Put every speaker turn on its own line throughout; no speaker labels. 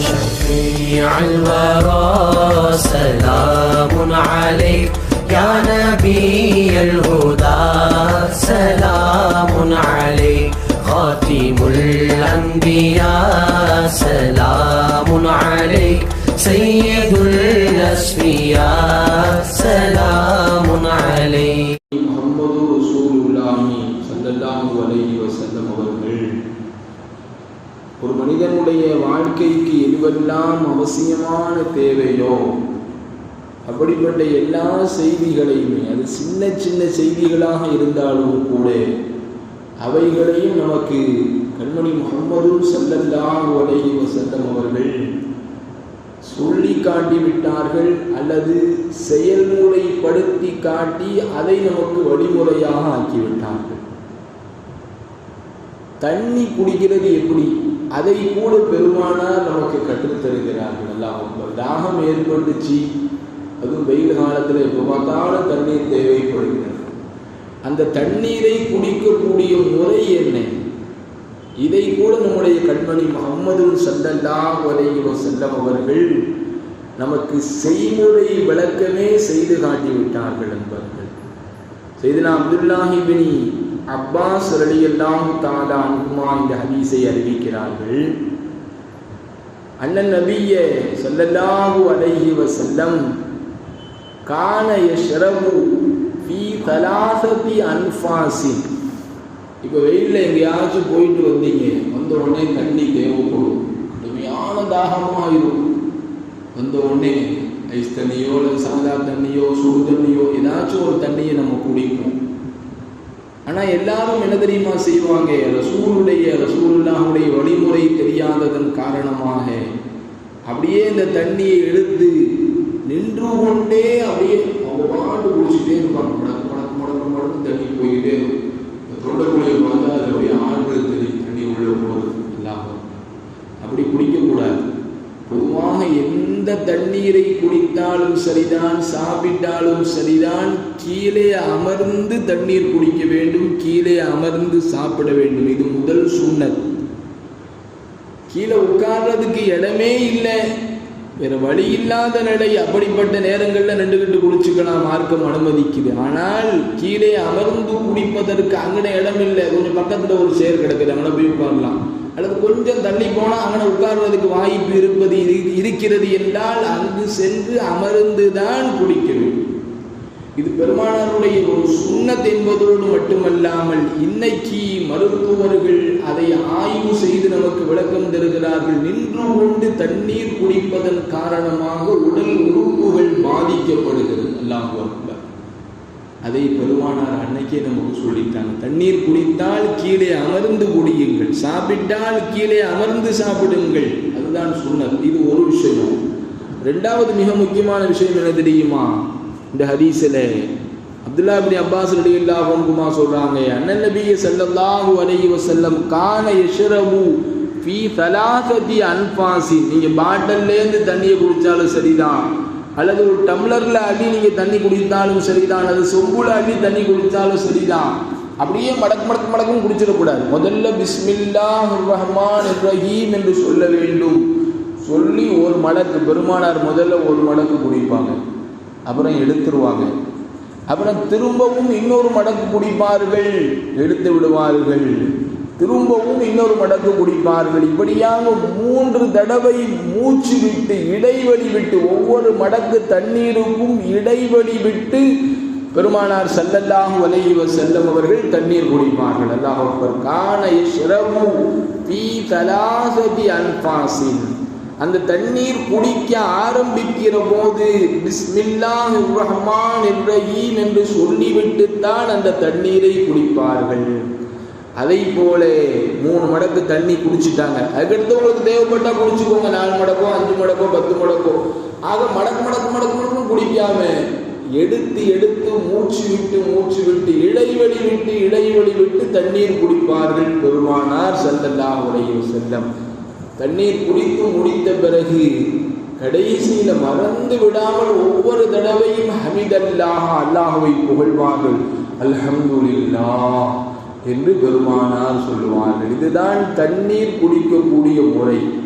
شفيع الورى سلام عليك يا نبي الهدى. سلام عليك خاتم الأنبياء. سلام عليك سيد الأسفياء سلام عليك.
محمد رسول الله صلى الله عليه وسلم. والمعين. ஒரு மனிதனுடைய வாழ்க்கைக்கு எதுவெல்லாம் அவசியமான தேவையோ அப்படிப்பட்ட எல்லா செய்திகளையுமே அது சின்ன சின்ன செய்திகளாக இருந்தாலும் கூட அவைகளையும் நமக்கு கண்மணி முகமது ஸல்லல்லாஹு அலைஹி வசல்லம் அவர்கள் சொல்லி காட்டி விட்டார்கள் அல்லது செயல்முறைப்படுத்தி காட்டி அதை நமக்கு வழிமுறையாக ஆக்கிவிட்டார்கள். தண்ணி குடிக்கிறது எப்படி? அதை கூட பெருமானார் நமக்கு கற்றுத் தருகிறார்கள். எல்லாம் தாகம் ஏற்பட்டுச்சு. அதுவும் வெயில் காலத்தில் எப்போ பார்த்தாலும் தண்ணீர் தேவைப்படுகிறது. அந்த தண்ணீரை குடிக்கக்கூடிய முறை என்ன? இதை கூட நம்முடைய கண்மணி முகமது சல்லல்லாஹு அலைஹி வஸல்லம் அவர்கள் நமக்கு செய்முறை விளக்கமே செய்து காட்டிவிட்டார்கள் என்பார்கள். செய்து அப்துல்லாஹி அப்துல்லாஹிபினி அப்பாஸ் ரலியல்லாஹு தாலா அன்ஹுமா இந்த ஹதீஸை அறிவிக்கிறார்கள். அண்ணன் நபிய ஸல்லல்லாஹு அலைஹி வசல்லம் கான யஷ்ரபு ஃபீ தலாசதி அன்ஃபாசின் இப்போ வெயிலில் எங்கேயாச்சும் போயிட்டு வந்தீங்க வந்த உடனே தண்ணி தேவைப்படும். கடுமையான தாகமாக இருக்கும் வந்த உடனே ஐஸ் தண்ணியோ இல்லை சாதா தண்ணியோ சுடு தண்ணியோ ஏதாச்சும் ஒரு தண்ணியை நம்ம குடிப்போம். ஆனால் எல்லாரும் என்ன தெரியுமா செய்வாங்க? ரசூலுடைய ரசூலுல்லாவுடைய வழிமுறை தெரியாததன் காரணமாக அப்படியே இந்த தண்ணியை எடுத்து நின்று கொண்டே அப்படியே அவங்க பாட்டு குடிச்சிட்டே இருப்பாங்க முடக்கு முடக்கு முடக்கு முடக்கு தண்ணி போய்கிட்டே இருக்கும் தொண்டக்குழியை பார்த்தா அது அப்படியே ஆழ்றது தெரியும் தண்ணி உள்ள போகுது இல்லாமல் அப்படி குடிக்கக்கூடாது பொதுவாக எந்த தண்ணீரை குடித்தாலும் சரிதான் சாப்பிட்டாலும் சரிதான் கீழே அமர்ந்து தண்ணீர் குடிக்க வேண்டும் கீழே அமர்ந்து சாப்பிட வேண்டும். இது முதல் சூழ்நல் கீழே உட்கார்றதுக்கு இடமே இல்லை. வேற வழி இல்லாத நிலை. அப்படிப்பட்ட நேரங்களில் நின்றுகிட்டு குடிச்சுக்கலாம் மார்க்கம் அனுமதிக்குது. ஆனால் கீழே அமர்ந்து குடிப்பதற்கு அங்கன இடம் இல்லை கொஞ்சம் பக்கத்தில் ஒரு சேர் கிடக்குது அங்கே போய் உட்காரலாம். அல்லது கொஞ்சம் தள்ளி போனால் அங்கே உட்கார்வதற்கு வாய்ப்பு இருப்பது இரு- இருக்கிறது என்றால் அங்கு சென்று அமர்ந்து தான் குடிக்க வேண்டும் இது பெருமானாருடைய ஒரு சுண்ணத் என்பதோடு மட்டுமல்லாமல் இன்னைக்கு மருத்துவர்கள் அதை ஆய்வு செய்து நமக்கு விளக்கம் தருகிறார்கள். நின்று கொண்டு தண்ணீர் குடிப்பதன் காரணமாக உடல் உறுப்புகள் பாதிக்கப்படுகிறது. அல்லாஹ் அக்பர். அதை பெருமானார் அன்னைக்கே நமக்கு சொல்லிட்டாங்க. தண்ணீர் குடித்தால் கீழே அமர்ந்து குடியுங்கள். சாப்பிட்டால் கீழே அமர்ந்து சாப்பிடுங்கள். அதுதான் சொன்னது இது ஒரு விஷயம். ரெண்டாவது மிக முக்கியமான விஷயம் என்ன தெரியுமா? இந்த ஹதீஸில் அப்துல்லா பின் அப்பாஸ் இல்லா அன்ஹுமா சொல்றாங்க அண்ணன் நபிய செல்லல்லாஹு அலைஹி செல்லம் கான யஷ்ரபு ஃபீ தலாசதி அன்பாசி நீங்க பாட்டில்லேருந்து தண்ணியை குடிச்சாலும் சரிதான். அல்லது ஒரு டம்ளரில் அள்ளி நீங்கள் தண்ணி குடித்தாலும் சரிதான் அல்லது சொம்புல அள்ளி தண்ணி குடித்தாலும் சரிதான். அப்படியே மடக்கு மடக்கு மடக்கும் குடிச்சிடக்கூடாது முதல்ல பிஸ்மில்லாஹ் ரஹ்மான் ரஹீம் என்று சொல்ல வேண்டும். சொல்லி ஒரு மடக்கு பெருமானார் முதல்ல ஒரு மடக்கு குடிப்பாங்க. அப்புறம் எடுத்துருவாங்க. அப்புறம் திரும்பவும் இன்னொரு மடக்கு குடிப்பார்கள் எடுத்து விடுவார்கள். திரும்பவும் இன்னொரு மடக்கு குடிப்பார்கள். இப்படியாக மூன்று தடவை மூச்சு விட்டு இடைவெளி விட்டு ஒவ்வொரு மடக்கு தண்ணீருக்கும் இடைவெளி விட்டு பெருமானார் ஸல்லல்லாஹு அலைஹி செல்லும் அவர்கள் தண்ணீர் குடிப்பார்கள். அல்லாஹ் அக்பர். கான யஷ்ரபு தலாசதி அன்ஃபாசின் அந்த தண்ணீர் குடிக்க ஆரம்பிக்கிற போது பிஸ்மில்லாஹ் ரஹ்மான் ரஹீம் என்று சொல்லிவிட்டு தான் அந்த தண்ணீரை குடிப்பார்கள். அதை போல மூணு மடக்கு தண்ணி குடிச்சிட்டாங்க. அதுக்கடுத்து உங்களுக்கு தேவைப்பட்டா குடிச்சுக்கோங்க. நாலு மடக்கோ அஞ்சு மடக்கோ பத்து மடக்கோ. ஆக மடக்கு மடக்கு மடக்கு மடக்கும் குடிக்காம எடுத்து எடுத்து மூச்சு விட்டு மூச்சு விட்டு இடைவெளி விட்டு இடைவெளி விட்டு தண்ணீர் குடிப்பார்கள் பெருமானார் ஸல்லல்லாஹு அலைஹி செல்லம் தண்ணீர் குடித்து முடித்த பிறகு கடைசியில மறந்து விடாமல் ஒவ்வொரு தடவையும் ஹமிதல்லாஹ் அல்லாஹுவை புகழ்வார்கள். அல்ஹம்துலில்லாஹ். என்று பெருமானார் சொல்லுவார்கள். இதுதான் தண்ணீர் குடிக்கக்கூடிய முறை.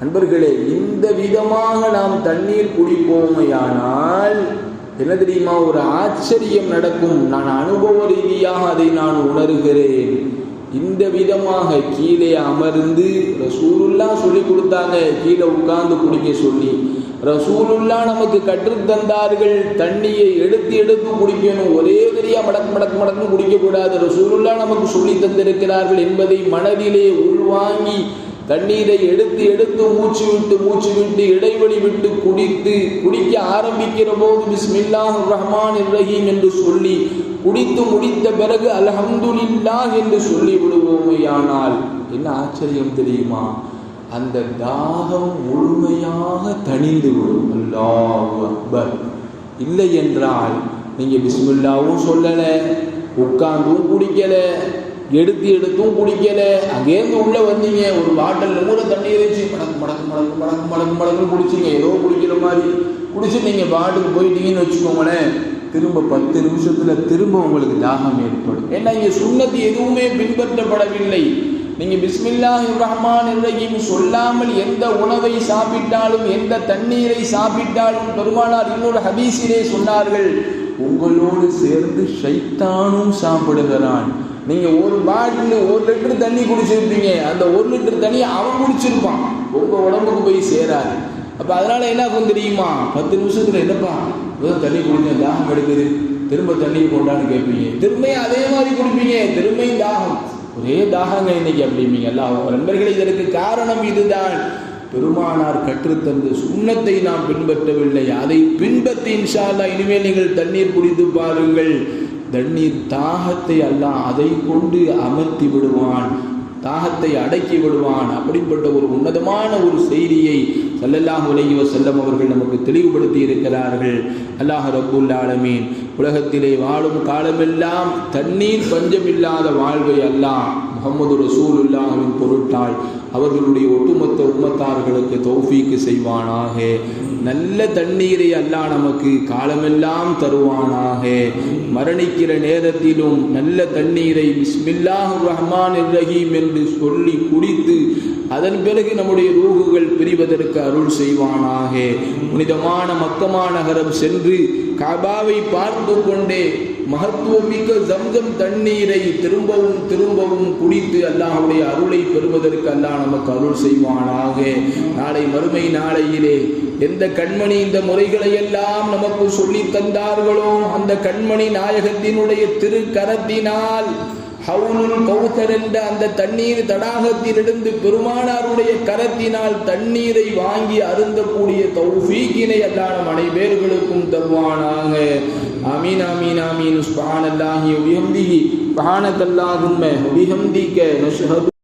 நண்பர்களே இந்த விதமாக நாம் தண்ணீர் குடிப்போமையானால் என்ன தெரியுமா? ஒரு ஆச்சரியம் நடக்கும். நான் அனுபவ ரீதியாக அதை நான் உணர்கிறேன். இந்த விதமாக கீழே அமர்ந்து ரசூலுல்லா சொல்லி கொடுத்தாங்க. கீழே உட்கார்ந்து குடிக்க சொல்லி. ரசூலுல்லா நமக்கு கற்றுத் தந்தார்கள். தண்ணியை எடுத்து எடுத்து குடிக்கணும். ஒரே தெரியா மடக் மடக் மடக்கு குடிக்கக்கூடாது. ரசூலுல்லா நமக்கு சொல்லி தந்திருக்கிறார்கள் என்பதை மனதிலே உள்வாங்கி தண்ணீரை எடுத்து எடுத்து மூச்சு விட்டு மூச்சு விட்டு இடைவெளி விட்டு குடித்து குடிக்க ஆரம்பிக்கிற போது பிஸ்மில்லாஹ் ரஹ்மான் ரஹீம் என்று சொல்லி குடித்து முடித்த பிறகு அல்ஹம்துலில்லாஹ் என்று சொல்லி விடுவோமையானால் என்ன ஆச்சரியம் தெரியுமா? அந்த தாகம் முழுமையாக தணிந்து விடும். அல்லாஹ் அக்பர். இல்லை என்றால் நீங்கள் பிஸ்மில்லாவும் சொல்லலை உட்கார்ந்தும் குடிக்கலை எடுத்து எடுத்தும் குடிக்கலை. அங்கேருந்து உள்ளே வந்தீங்க ஒரு பாட்டில் கூட தண்ணி வச்சு மடக்கு மடக்கு மடக்கு மடக்கு மடக்கு மடக்குன்னு குடிச்சிங்க. ஏதோ குடிக்கிற மாதிரி. குடிச்சு நீங்கள் பாட்டுக்கு போயிட்டீங்கன்னு வச்சுக்கோங்களேன். திரும்ப பத்து நிமிஷத்தில் திரும்ப உங்களுக்கு தாகம் ஏற்படும். ஏன்னா இங்கே சுண்ணத்து எதுவுமே பின்பற்றப்படவில்லை. நீங்கள் பிஸ்மில்லாஹ் ரஹ்மான் ரஹீம் சொல்லாமல் எந்த உணவை சாப்பிட்டாலும் எந்த தண்ணீரை சாப்பிட்டாலும் பெருமானார் இன்னொரு ஹதீஸிலே சொன்னார்கள். உங்களோடு சேர்ந்து ஷைத்தானும் சாப்பிடுகிறான். நீங்க ஒரு பாட்டில் ஒரு லிட்டர் தண்ணி குடிச்சிருப்பீங்க. அந்த ஒரு லிட்டர் தண்ணி அவன் குடிச்சிருப்பான். உங்க உடம்புக்கு போய் சேராது. அப்ப அதனால என்ன ஆகும் தெரியுமா? பத்து நிமிஷத்துல என்னப்பா? வெறும் தண்ணி குடிச்சேன் தாகம் எடுக்குது. திரும்ப தண்ணி போட்டான்னு கேட்பீங்க. திரும்ப அதே மாதிரி குடிப்பீங்க. திரும்ப தாகம். ஒரே தாகங்க இன்னைக்கு அப்படிம்பீங்க. எல்லாம் நண்பர்களே இதற்கு காரணம் இதுதான். பெருமானார் கற்றுத்தந்த சுண்ணத்தை நாம் பின்பற்றவில்லை. அதை பின்பற்றி இன்ஷா அல்லாஹ் இனிமேல் நீங்கள் தண்ணீர் குடித்து பாருங்கள். தண்ணீர் தாகத்தை அல்லாஹ் அதை கொண்டு அமர்த்தி விடுவான். தாகத்தை அடக்கி விடுவான். அப்படிப்பட்ட ஒரு உன்னதமான ஒரு செய்தியை ஸல்லல்லாஹு உலகிவ செல்லம் அவர்கள் நமக்கு தெளிவுபடுத்தி இருக்கிறார்கள். அல்லாஹ் ரப்புல் ஆலமீன். உலகத்திலே வாழும் காலமெல்லாம் தண்ணீர் பஞ்சமில்லாத வாழ்வை அல்லாம் முகமது ரசூலுல்லாஹின் பொருட்டால் அவர்களுடைய ஒட்டுமொத்த உம்மத்தார்களுக்கு தௌஃபீக்கு செய்வானாக. நல்ல தண்ணீரை அல்லாஹ் நமக்கு காலமெல்லாம் தருவானாக. மரணிக்கிற நேரத்திலும் நல்ல தண்ணீரை பிஸ்மில்லாஹ் ரஹ்மான் ரஹீம் என்று சொல்லி குடித்து அதன் பிறகு நம்முடைய ரூகுகள் பிரிவதற்கு அருள் செய்வானாக. புனிதமான மக்கமா நகரம் சென்று காபாவை பார்த்து கொண்டே மகத்துவமிக்க ஜம்ஜம் தண்ணீரை திரும்பவும் திரும்பவும் குடித்து அல்லாஹுடைய அருளை பெறுவதற்கு அல்லாஹ் நமக்கு அருள் செய்வானாக. நாளை மறுமை நாளையிலே எந்த கண்மணி இந்த முறைகளை எல்லாம் நமக்கு சொல்லி தந்தார்களோ அந்த கண்மணி நாயகத்தினுடைய திருக்கரத்தினால் ஹவுலுல் கௌசர் என்ற அந்த தண்ணீர் தடாகத்திலிருந்து பெருமானாருடைய கரத்தினால் தண்ணீரை வாங்கி அருந்தக்கூடிய தௌஃபீக்கினை அல்லாத நம் அனைவர்களுக்கும் தருவானாக. ஆமீன் ஆமீன் ஆமீன். சுப்ஹானல்லாஹி வபிஹம்திஹி சுப்ஹானக்கல்லாஹும்ம வபிஹம்திக நஷ்ஹது